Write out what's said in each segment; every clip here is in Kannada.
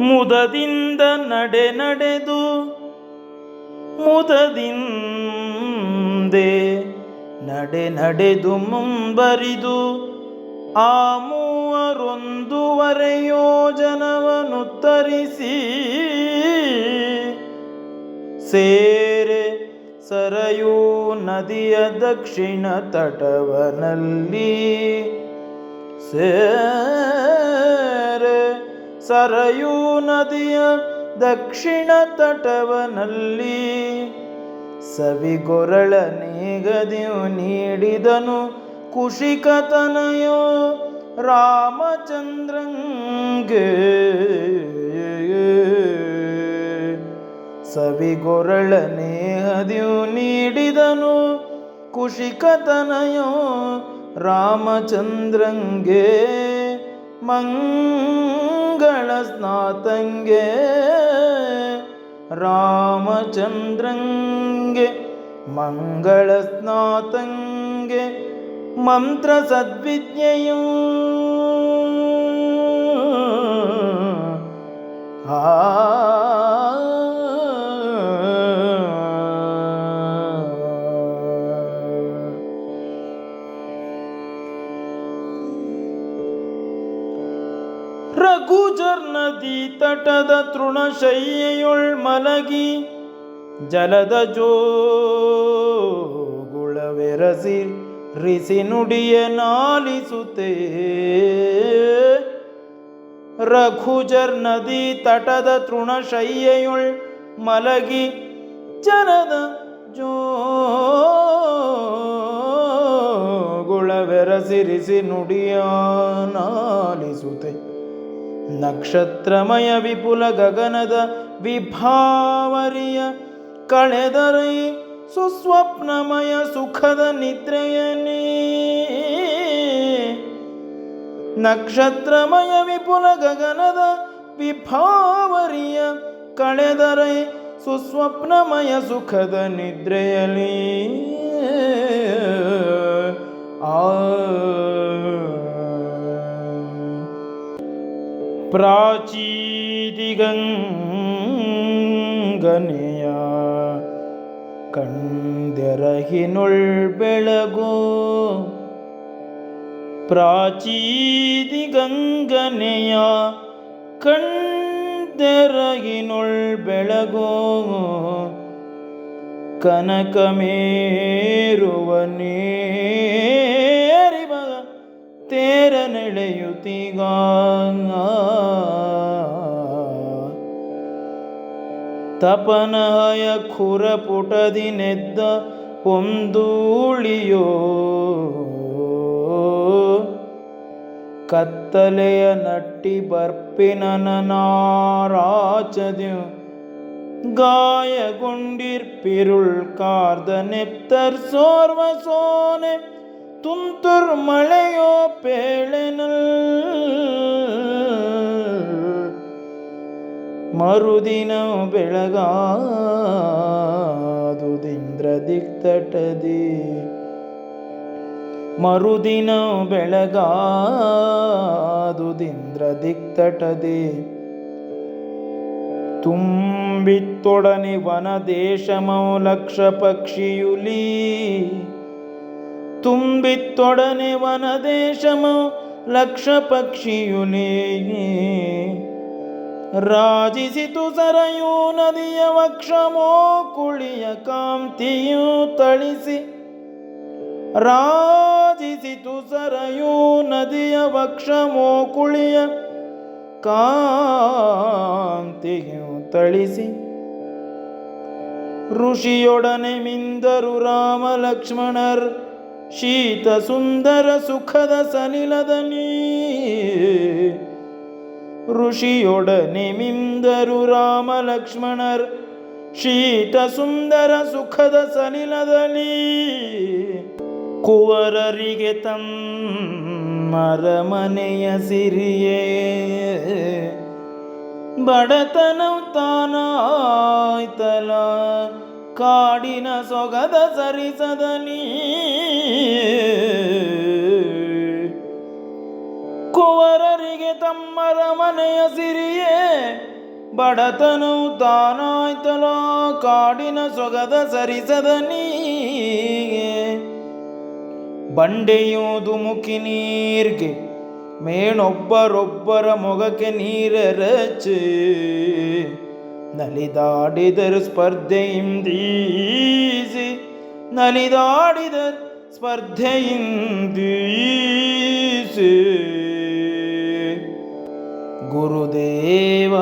ಮುದದಿಂದ ನಡೆ ನಡೆದು ಮುದದಿಂದೆ ನಡೆ ನಡೆದು ಮುಂಬರಿದು ಆ ಮೂವರೊಂದುವರೆ ಯೋಜನವನ್ನು ತರಿಸಿ ಸೇರೆ ಸರಯೂ ನದಿಯ ದಕ್ಷಿಣ ತಟವನಲ್ಲಿ ಸೇರೆ ಸರಯೂ ನದಿಯ ದಕ್ಷಿಣ ತಟವನಲ್ಲಿ ಸವಿಗೊರಳ ನೀಗದಿಯು ನೀಡಿದನು ಕುಶಿಕತನಯೋ ರಾಮಚಂದ್ರಂಗೆ. ಸವಿಗೊರಳ ನೇಹದಿಯು ನೀಡಿದನು ಕುಶಿಕತನಯೋ ರಾಮಚಂದ್ರಂಗೆ. ಮಂಗಳ ಸ್ನಾತಂಗೆ ರಾಮಚಂದ್ರಂಗೆ ಮಂಗಳ ಸ್ನಾತಂಗೆ ಮಂತ್ರ ತಟದ ತೃಣಶಯ್ಯೆಯೊಳ್ ಮಲಗಿ ಜಲದ ಜೋಗುಳವೆರಸಿ ರಿಸಿ ನುಡಿಯ ನಾಲಿಸುತ್ತೆ. ರಘುಜರ್ ನದಿ ತಟದ ತೃಣಶಯ್ಯೆಯುಳ್ ಮಲಗಿ ಜಲದ ಜೋಗುಳವೆರಸಿರಿಸಿ ನುಡಿಯ ನಾಲಿಸುತ್ತೆ. ನಕ್ಷತ್ರಮಯ ವಿಪುಲ ಗಗನದ ವಿಭಾವರಿಯ ಕಳೆದರೈ ಸುಸ್ವಪ್ನಮಯ ಸುಖದ ನಿದ್ರೆಯನೇ ನಕ್ಷತ್ರಮಯ ವಿಪುಲ ಗಗನದ ವಿಭಾವರಿಯ ಕಳೆದರೈ ಸುಸ್ವಪ್ನಮಯ ಸುಖದ ನಿದ್ರೆಯಲಿ ಆ ಪ್ರಾಚೀದಿಗಂಗನೆಯ ಕಂದೆರಹಿನುಳ್ ಬೆಳಗೋ ಪ್ರಾಚೀದಿಗಂಗನೆಯ ಕಂದೆರಗಿನುಳ್ ಬೆಳಗು ನೇರಿವ ತೇರ ನಡೆಯುತ್ತೀಗ? ತಪನಯ ಖುರ ಪುಟದಿ ನೆದ್ದ ಒಂದೂಳಿಯೋ? ಕತ್ತಲೆಯ ನಟ್ಟಿ ಬರ್ಪಿನ ನಾರಾಚದ್ಯು ಗಾಯಗೊಂಡಿರ್ಪಿರುಳ್ ಕಾರ್ದ ನೆಪ್ತರ್ ಸೋರ್ವ ಸೋನೆ ತುಂತುರ್ ಮಳೆಯೋ ಪೇಳೆನಲ್. ಮರುದಿನ ಬೆಳಗಾದುದಿಂದ್ರ ದಿಕ್ತಟದಿ ಮರುದಿನ ಬೆಳಗಾದುದಿಂದ್ರ ದಿಕ್ತಟದಿ ತುಂಬಿತ್ತೊಡನೆ ವನ ದೇಶಮೌ ಲಕ್ಷ ಪಕ್ಷಿಯುಲಿ. ತುಂಬಿತ್ತೊಡನೆ ವನದೇಶಮ ಲಕ್ಷ ಪಕ್ಷಿಯುಲಿ ರಾಜಿಸಿತು ಸರಯೂ ನದಿಯ ವಕ್ಷಮೋ ಕುಳಿಯ ಕಾಂತಿಯು ತಳಿಸಿ. ರಾಜಿಸಿತು ಸರಯೂ ನದಿಯ ವಕ್ಷಮೋ ಕುಳಿಯ ಕಾಂತಿಯು ತಳಿಸಿ. ಋಷಿಯೊಡನೆ ಮಿಂದರು ರಾಮ ಲಕ್ಷ್ಮಣರ್ ಶೀತ ಸುಂದರ ಸುಖದ ಸಲಿಲದ ನೀ ಋಷಿಯೊಡನೆ ಮಿಂದರು ರಾಮ ಲಕ್ಷ್ಮಣರ್ ಶೀತ ಸುಂದರ ಸುಖದ ಸಲಿಲದಲ್ಲಿ ಕುವರರಿಗೆ ತಮ್ಮರಮನೆಯ ಸಿರಿಯೇ. ಬಡತನವು ತಾನಾಯ್ತಲ ಕಾಡಿನ ಸೊಗದ ಸರಿಸದನಿ ಕುವರರಿಗೆ ತಮ್ಮರ ಮನೆಯ ಸಿರಿಯೇ, ಬಡತನು ತಾನಾಯ್ತಲೋ ಕಾಡಿನ ಸೊಗದ ಸರಿಸದ ನೀಗೆ ಬಂಡೆಯೋದು ಮುಖಿ ನೀರ್ಗೆ, ಮೇಣೊಬ್ಬರೊಬ್ಬರ ಮೊಗಕ್ಕೆ ನೀರೆರಚೆ. ನಲಿದಾಡಿದರು ಸ್ಪರ್ಧೆಯಿಂದೀಸಿ ನಲಿದಾಡಿದರು ಸ್ಪರ್ಧೆಯಿಂದೀಸಿ ಗುರುದೇವ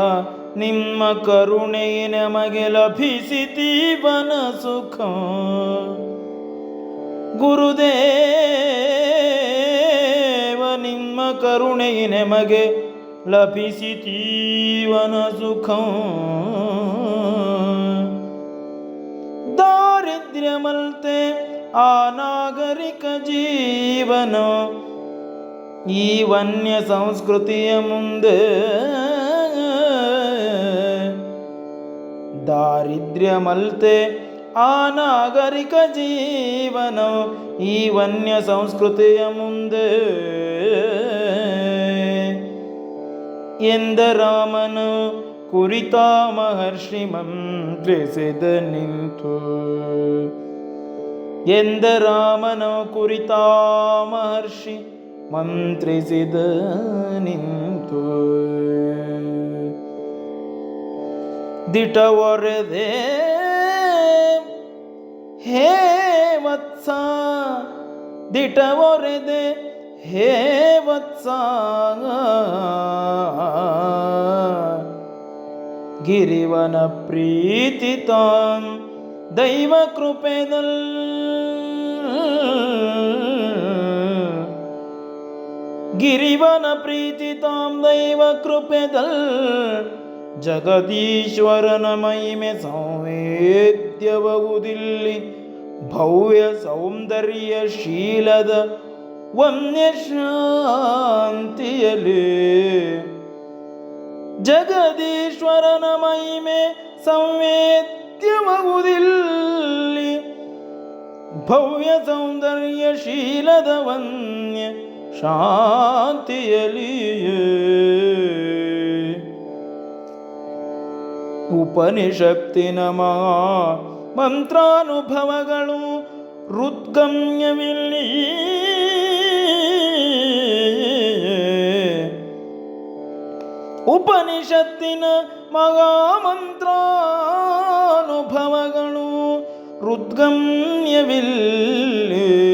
ನಿಮ್ಮ ಕರುಣೆ ನಮಗೆ ಲಭಿಸಿತೀವನ ಸುಖ. ಗುರುದೇವ ನಿಮ್ಮ ಕರುಣೆ ನಮಗೆ ಲಭಿಸಿ ಜೀವನ ಸುಖ. దారిద్ర్యమల్తే ఆ నాగరిక జీవన ఈ వన్య సంస్కృతిಯ ಮುಂದೆ ದಾರಿದ್ರ್ಯಮಲ್ತೆ ಆ ನಾಗರಿಕ ಜೀವನ. ಈ ವನ್ಯ ಸಂಸ್ಕೃತಿಯ ಮುಂದೆ ಎಂದ ರಾಮನು ಕುರಿತ ಮಹರ್ಷಿ ಮಂತ್ರಿಸಿದ ನಿಂತು. ಎಂದ ರಾಮನು ಕುರಿತ ಮಹರ್ಷಿ ಮಂತ್ರಿಸಿದ ನಿಂತು. ದಿಟ ಒರೆದೆ ಹೇ ವತ್ಸ ದಿಟ ಹೇ ವತ್ಸ ಗಿರಿವನ ಪ್ರೀತಿ ತಾಂ ದೈವ ಕೃಪೆದಲ್. ಗಿರಿವನ ಪ್ರೀತಿ ತಾಂ ದೈವ ಕೃಪೆದಲ್. ಜಗದೀಶ್ವರನ ಮಹಿಮೆ ಸಂವೇದ್ಯಬಹುದಿಲ್ಲಿ ಭವ್ಯ ಸೌಂದರ್ಯ ಶೀಲದ ವನ್ಯ ಶಾಂತಿಯಲಿ ಜಗದೀಶ್ವರನ ಮಹಿಮೆ ಸಂವೇದ್ಯವಾಗುವುದಿಲ್ಲಿ. ಭವ್ಯ ಸೌಂದರ್ಯ ಶೀಲದ ವನ್ಯ ಶಾಂತಿಯಲಿಯೇ ಉಪನಿಷತ್ತಿನ ಮಂತ್ರಾನುಭವಗಳು ಹೃದ್ಗಮ್ಯವಿಲ್ಲಿ ಉಪನಿಷತ್ತಿನ ಮಹಾ ಮಂತ್ರಾನುಭವಗಳು ಹೃದ್ಗಮ್ಯವಿಲ್ಲಿ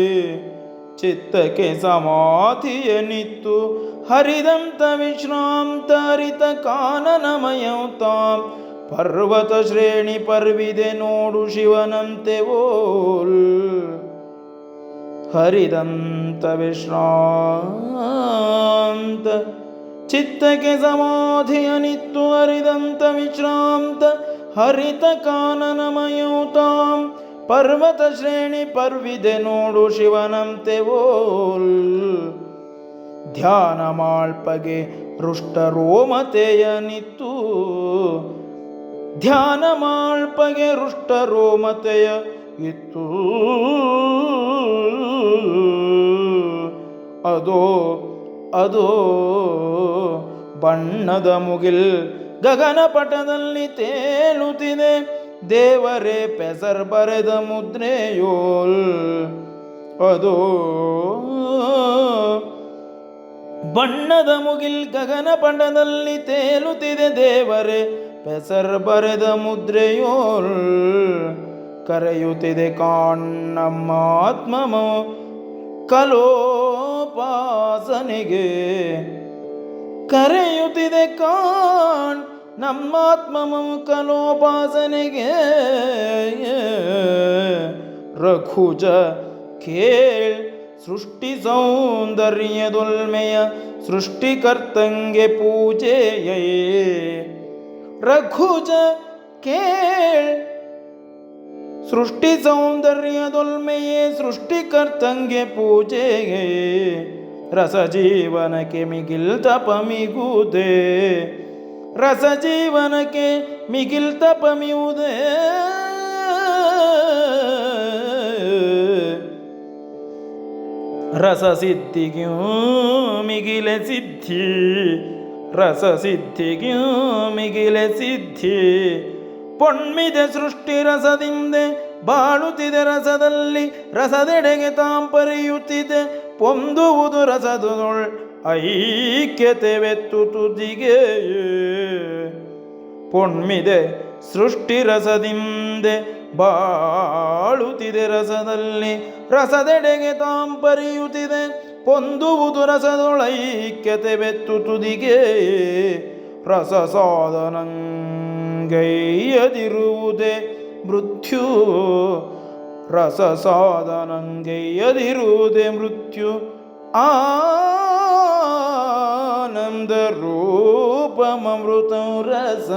ಚಿತ್ತಕ್ಕೆ ಸಮಾಧಿಯನಿತ್ತು. ಹರಿದಂತ ವಿಶ್ರಾಂತ ಹರಿತ ಕಾನನಮಯೌತ ಪರ್ವತ ಶ್ರೇಣಿ ಪರ್ವಿದೆ ನೋಡು ಶಿವನಂತೆ ಓಲ್. ಹರಿದಂತ ವಿಶ್ರಾಂತ ಚಿತ್ತಕ್ಕೆ ಸಮಾಧಿಯ ನಿತ್ತು ವಿಶ್ರಾಂತ, ಹರಿತ ಕಾನನಮಯೂತಾಂ, ಪರ್ವತ ಶ್ರೇಣಿ ಪರ್ವಿದೆ ನೋಡು ಶಿವನಂತೆ ಓಲ್. ಧ್ಯಾನ ಮಾಳ್ಪಗೆ ರುಷ್ಟರೋಮತೆಯ ನಿತ್ತು. ಧ್ಯಾನ ಮಾಳ್ಪಗೆ ರುಷ್ಟರೋಮತೆಯ ಇತ್ತು. ಅದೋ ಅದೋ ಬಣ್ಣದ ಮುಗಿಲ್ ಗಗನ ಪಟದಲ್ಲಿ ತೇಲುತ್ತಿದೆ. ದೇವರೇ, ಪೆಸರ್ ಬರೆದ ಮುದ್ರೆಯೋಲ್ ಅದು ಬಣ್ಣದ ಮುಗಿಲ್ ಗಗನ ಪಟದಲ್ಲಿ ತೇಲುತ್ತಿದೆ. ದೇವರೇ, ಪೆಸರ್ ಬರೆದ ಮುದ್ರೆಯೋಲ್ ಕರೆಯುತ್ತಿದೆ. ಕಾಣ್ಣಮ್ಮ ಆತ್ಮಮೋ ಕಲೋಪಾಸನೆಗೆ ಕರೆಯುತ್ತಿದೆ ಕಾಣ್ ನಮ್ಮಾತ್ಮಮಂ ಕಲೋಪಾಸನೆಗೆ ರಘುಜ ಕೇಳ್ ಸೃಷ್ಟಿ ಸೌಂದರ್ಯದುಲ್ಮೆಯ ಸೃಷ್ಟಿಕರ್ತಂಗೆ ಪೂಜೆಯೇ. ರಘುಜ ಕೇಳ್ ಸೃಷ್ಟಿ ಸೌಂದರ್ಯದೊಲ್ಮೆಯೇ ಸೃಷ್ಟಿಕರ್ತಂಗೆ ಪೂಜೆಗೆ ರಸಜೀವನಕ್ಕೆ ಮಿಗಿಲ್ ತಪಮಿಗುವುದೇ ರಸಜೀವನಕ್ಕೆ ಮಿಗಿಲ್ ತಪಮಿಯುವುದೇ ರಸ ಸಿದ್ಧಿಗೂ ಮಿಗಿಲೆ ಸಿದ್ಧಿ ರಸ ಸಿದ್ಧಿಗೂ ಮಿಗಿಲೆ ಸಿದ್ಧಿ ಪೊಣ್ಮಿದೆ ಸೃಷ್ಟಿ ರಸದಿಂದೆ ಬಾಳುತ್ತಿದೆ ರಸದಲ್ಲಿ ರಸದೆಡೆಗೆ ತಾಂಪರಿಯುತ್ತಿದೆ ಪೊಂದುವುದು ರಸದೊಳ್ ಐಕ್ಯತೆ ವೆತ್ತು ತುದಿಗೆ ಪೊಣ್ಮಿದೆ ಸೃಷ್ಟಿ ರಸದಿಂದೆ ಬಾಳುತ್ತಿದೆ ರಸದಲ್ಲಿ ರಸದೆಡೆಗೆ ತಾಂಪರಿಯುತ್ತಿದೆ ಪೊಂದುವುದು ರಸದೊಳೈಕ್ಯತೆ ಬೆತ್ತು ತುದಿಗೆ ರಸ ಸಾಧನಂಗೈಯದಿರುವುದೇ ಮೃತ್ಯು. ರಸ ಸಾಧನಂಗೈಯದಿರುವುದೇ ಮೃತ್ಯು. ಆನಂದ ರೂಪಮೃತ ರಸ.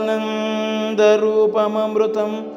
ಆನಂದ ರೂಪಮೃತಂ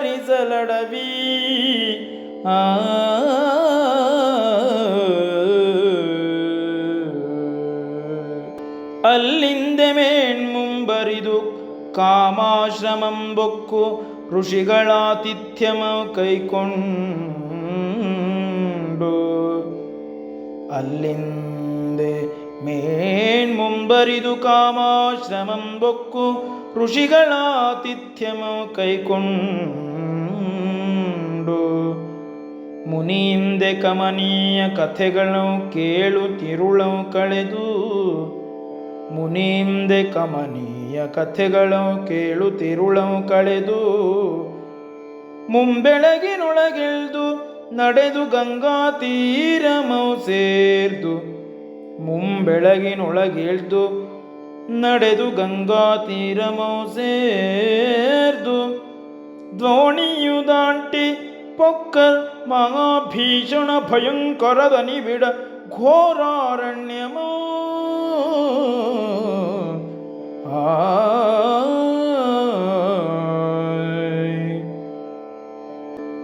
ಝೇಂಕರಿಸಲಡವಿ ಆ. ಅಲ್ಲಿಂದೆ ಮೇಣ್ಮುಂಬರಿದು ಕಾಮಾಶ್ರಮಂ ಬೊಕ್ಕು ಋಷಿಗಳಾತಿಥ್ಯಮ ಕೈಕೊಂಡು. ಅಲ್ಲಿಂದೆ ಮೇಣ್ಮುಂಬರಿದು ಕಾಮಾಶ್ರಮಂ ಬೊಕ್ಕು ಋಷಿಗಳಾತಿಥ್ಯಮ ಕೈಕೊಂಡು. ಮುನಿಯಿಂದೆ ಕಮನೀಯ ಕಥೆಗಳು ಕೇಳು ತಿರುಳವು ಕಳೆದು. ಮುನಿಯಿಂದೆ ಕಮನೀಯ ಕಥೆಗಳು ಕೇಳು ತಿರುಳವು ಕಳೆದು. ಮುಂಬೆಳಗಿನೊಳಗಿಳ್ದು ನಡೆದು ಗಂಗಾ ತೀರಮೌ ಸೇರ್ದು. ಮುಂಬೆಳಗಿನೊಳಗಿಳ್ದು ನಡೆದು ಗಂಗಾ ತೀರಮೌ ಸೇರ್ದು. ದೋಣಿಯು ದಾಂಟಿ ಪೊಕ್ಕಲ್ ಮಹಾಭೀಷಣ ಭಯಂಕರದ ನಿಬಿಡ ಘೋರಾರಣ್ಯಮ.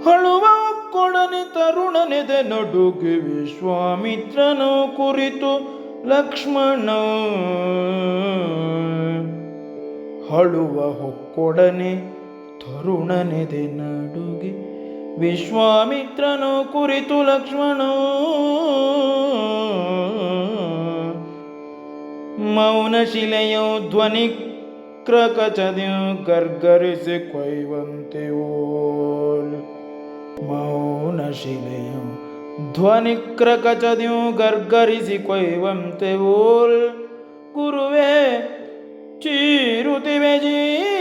ಹಳುವ ಕೊಡನೆ ತರುಣನೆದೆ ನಡುಗೆ ವಿಶ್ವಾಮಿತ್ರನು ಕುರಿತು ಲಕ್ಷ್ಮಣ. ಹಳುವ ಹೊಕ್ಕೊಡನೆ ತರುಣನೆದೆ ನಡುಗೆ ವಿಶ್ವಾಮಿತ್ರನು ಕುರಿತು ಲಕ್ಷ್ಮಣ ಮೌನ ಶಿಲೆಯು ಧ್ವನಿ ಕ್ರಕಚದ್ಯು ಗರ್ಗರಿಸಿ ಕೊಯ್ವಂತೆ ಓಲ್ ಮೌನ ಶಿಲೆಯು ಧ್ವನಿ ಕ್ರಕಚದ್ಯು ಗರ್ಗರಿಸಿ ಕೊಯ್ವಂತೆ ಓಲ್ ಗುರುವೇ ಚೀರುತಿವೆ ಜೀರುಣ್ಣೆಗಳ್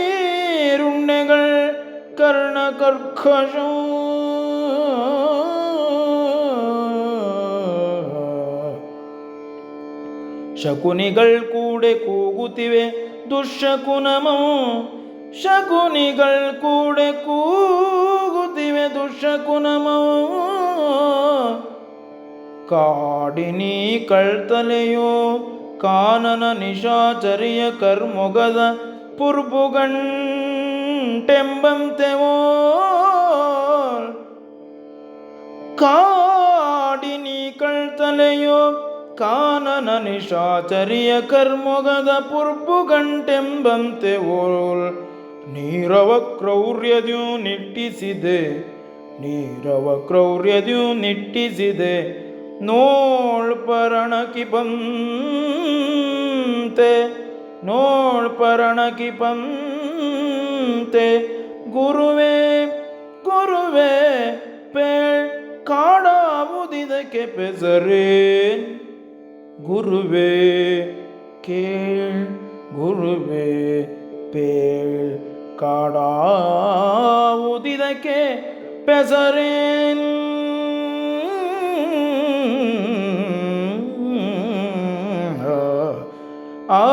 ಕರ್ಣ ಕರ್ಕಶೋ. ಶಕುನಿಗಳ್ ಕೂಡೆ ಕೂಗುತ್ತಿವೆ ದುಶಕುನಮೋ. ಶಕುನಿಗಳ್ ಕೂಡೆ ಕೂಗುತ್ತಿವೆ ದುಶಕುನಮೋ. ಕಾಡಿನಿ ಕಳ್ತಲೆಯೋ ಕಾನನ ನಿಶಾಚರಿಯ ಕರ್ಮೊಗದ ಪುರ್ಬುಗಂಟೆಂಬಂತೆವೋ ಕಾಡಿನಿ ಕಳ್ತಲೆಯೋ? ಕಾನನ ನಿಶಾಚರಿಯ ಕರ್ಮೊಗದ ಪುರ್ಬುಗಂಟೆಂಬಂತೆ ಓಲ್ ನೀರವ ಕ್ರೌರ್ಯದ್ಯು ನಿಟ್ಟಿಸಿದೆ ನೀರವ ಕ್ರೌರ್ಯದ್ಯು ನಿಟ್ಟಿಸಿದೆ. ನೋಳ್ ಪರಣಕಿ ಪಂತೆ, ನೋಳ್ ಪರಣಕಿ ಪಂತೆ ಗುರುವೇ ಗುರುವೇ ಪೇಳ್ ಕಾಡಾವುದಿದಕ್ಕೆ ಪೆಸರೇನ್ ಗುರುವೇ ಕೇಳ್ ಗುರುವೇ ಪೇಳ್ ಕಾಡಾವುದಿದಕ್ಕೆ ಪೆಸರೇನ್ ಆ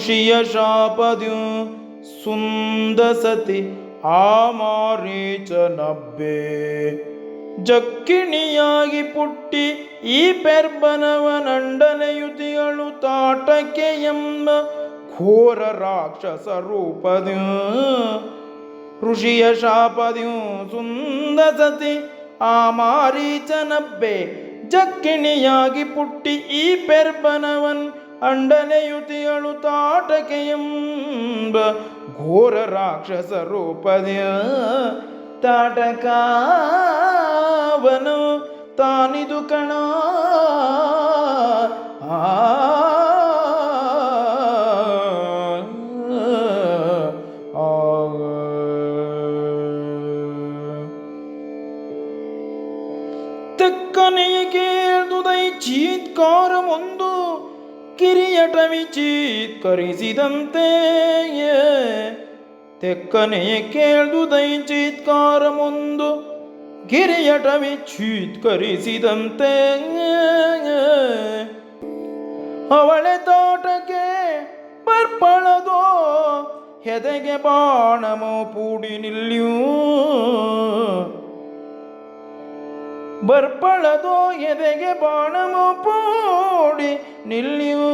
ಋಷಿಯ ಶಾಪದ್ಯು ಸುಂದಸತಿ ಆ ಮಾರೀಚನಬ್ಬೆ ಜಕ್ಕಿಣಿಯಾಗಿ ಪುಟ್ಟಿ ಈ ಪೆರ್ಬನವನಂಡನೆಯುತಿಗಳು ತಾಟಕೆ ಎಂಬ ಘೋರ ರಾಕ್ಷಸ ರೂಪದ್ಯು. ಋಷಿಯ ಶಾಪದ್ಯು ಸುಂದಸತಿ ಆ ಮಾರೀಚನಬ್ಬೆ ಜಕ್ಕಿಣಿಯಾಗಿ ಪುಟ್ಟಿ ಈ ಪೆರ್ಬನವನ್ ಅಂಡನೆಯುತಿಗಳು ತಾಟಕೆ ಎಂಬ ಘೋರ ರಾಕ್ಷಸ ರೂಪದ್ಯ ತಾಟಕಾವನು ತಾನಿದು ಕಣ ಆ ಕಿರಿಯಟವಿ ಚೀತ್ಕರಿಸಿದಂತೆ ತೆಕ್ಕನೆಯ ಕೇಳ್ದುದೈ ಚೀತ್ಕಾರಮೊಂದು ಕಿರಿಯಟವಿ ಚೀತ್ಕರಿಸಿದಂತೆ ಅವಳೆ ತೋಟಕ್ಕೆ ಪರ್ಪಳದೋ ಹೆದೆಗೆ ಬಾಣಮೋ ಪೂಡಿ ನಿಲ್ಲಿಯೂ. ಬರ್ಪಳದೋ ಎದೆಗೆ ಬಾಣಮೋ ಪೂಡಿ ನಿಲ್ಲಿಯೂ.